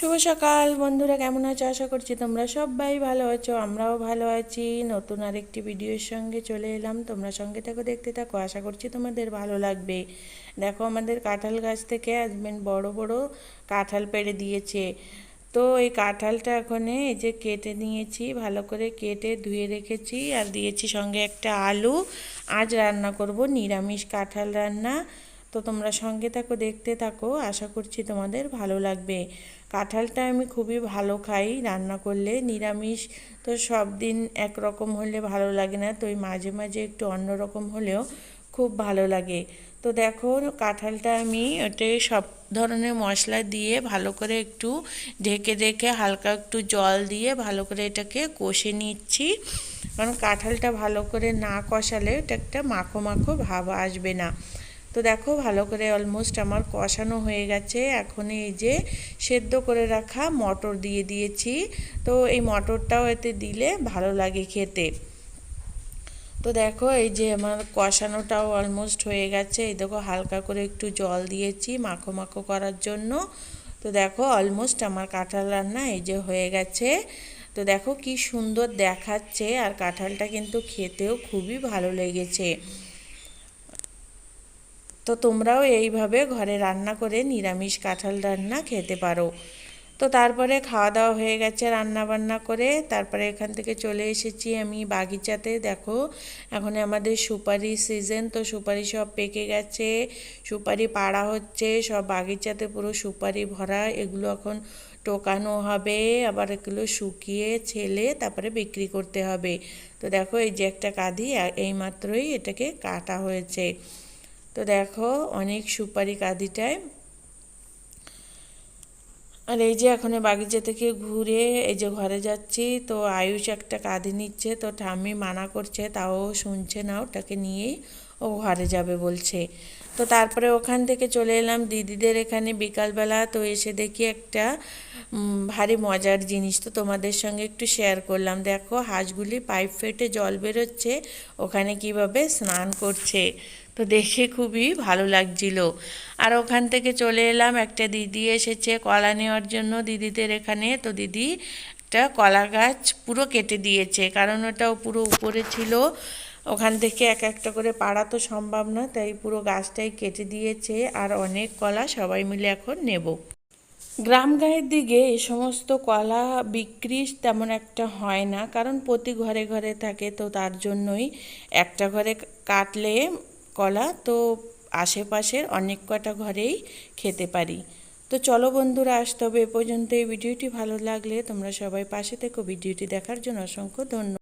শুভ সকাল। বন্ধুরা, কেমন আছো? আশা করছি তোমরা সবাই ভালো আছো, আমরাও ভালো আছি। নতুন আরেকটি ভিডিওর সঙ্গে চলে এলাম। তোমরা সঙ্গে থাকো, দেখতে থাকো। আশা করছি তোমাদের ভালো লাগবে। দেখো, আমাদের কাঁঠাল গাছ থেকে হাজবেন্ড বড় বড় কাঁঠাল পেড়ে দিয়েছে। তো এই কাঁঠালটা এখন এই যে কেটে নিয়েছি, ভালো করে কেটে ধুয়ে রেখেছি আর দিয়েছি সঙ্গে একটা আলু। আজ রান্না করব নিরামিষ কাঁঠাল রান্না। তো তোমরা সঙ্গে থাকো, দেখতে থাকো। আশা করছি তোমাদের ভালো লাগবে। কাঁঠালটা আমি খুবই ভালো খাই, রান্না করলে নিরামিষ। তো সব দিন একরকম হলে ভালো লাগে না, তো ওই মাঝে মাঝে একটু অন্যরকম হলেও খুব ভালো লাগে। তো দেখো, কাঁঠালটা আমি ওতে সব ধরনের মশলা দিয়ে ভালো করে একটু ঢেকে ঢেকে হালকা একটু জল দিয়ে ভালো করে এটাকে কষে নিচ্ছি। কারণ কাঁঠালটা ভালো করে না কষালে এটা একটা মাখো মাখো ভাব আসবে না। তো দেখো ভালো করে অলমোস্ট আমার কষানো হয়ে গেছে। এখন এই যে সেদ্ধ করে রাখা মটর দিয়ে দিয়েছি। তো এই মটরটাও এতে দিলে ভালো লাগে খেতে। তো দেখো এই যে আমার কষানোটাও অলমোস্ট হয়ে গেছে। এই দেখো হালকা করে একটু জল দিয়েছি মাখো মাখো করার জন্য। তো দেখো অলমোস্ট আমার কাঁঠাল রান্না এই যে হয়ে গেছে। তো দেখো কি সুন্দর দেখাচ্ছে আর কাঁঠালটা কিন্তু খেতেও খুবই ভালো লেগেছে। তো তোমরাও এইভাবে ঘরে রান্না করে নিরামিষ কাঁঠাল রান্না খেতে পারো। তো তারপরে খাওয়া দাওয়া হয়ে গেছে রান্না বান্না করে। তারপরে এখান থেকে চলে এসেছি আমি বাগিচাতে। দেখো, এখন আমাদের সুপারি সিজন, তো সুপারি সব পেকে গেছে, সুপারি পাড়া হচ্ছে, সব বাগিচাতে পুরো সুপারি ভরা। এগুলো এখন টোকানো হবে, আবার এগুলো শুকিয়ে ছেলে তারপরে বিক্রি করতে হবে। তো দেখো, এই যে একটা কাঁধি, এই মাত্রই এটাকে কাটা হয়েছে। তো দেখো, অনেক সুপারি কাঁদিটায়। আর এই যে এখন বাগিচা থেকে ঘুরে এই যে ঘরে যাচ্ছি, তো আয়ুষ একটা কাঁধে নিচ্ছে, তো ঠাম্মি মানা করছে, তাও শুনছে না, ওটাকে নিয়েই ও ঘরে যাবে বলছে। তো তারপরে ওখান থেকে চলে এলাম, দিদিদের এখানে বিকালবেলা, তো এসে দেখি একটা ভারী মজার জিনিস তো তোমাদের সঙ্গে একটু শেয়ার করলাম। দেখো, হাঁসগুলি পাইপ ফেটে জল বেরোচ্ছে, ওখানে কীভাবে স্নান করছে। তো দেখে খুবই ভালো লাগছিল। আর ওখান থেকে চলে এলাম, একটা দিদি এসেছে কলা নেওয়ার জন্য দিদিদের এখানে। তো দিদি একটা কলা গাছ পুরো কেটে দিয়েছে, কারণ ওটাও পুরো উপরে ছিল। ওখান থেকে এক একটা করে পাড়া তো সম্ভব না, তাই পুরো গাছটাই কেটে দিয়েছে আর অনেক কলা সবাই মিলে এখন নেব। গ্রাম গায়ের দিকে এ সমস্ত কলা বিক্রি তেমন একটা হয় না, কারণ প্রতি ঘরে ঘরে থাকে, তো তার জন্যই একটা ঘরে কাটলে কলা, তো আশেপাশের অনেক কটা ঘরেই খেতে পারি। তো চলো বন্ধুরা আসতে হবে এ পর্যন্ত এই ভিডিওটি ভালো লাগলে তোমরা সবাই পাশে থেকো। ভিডিওটি দেখার জন্য অসংখ্য ধন্যবাদ।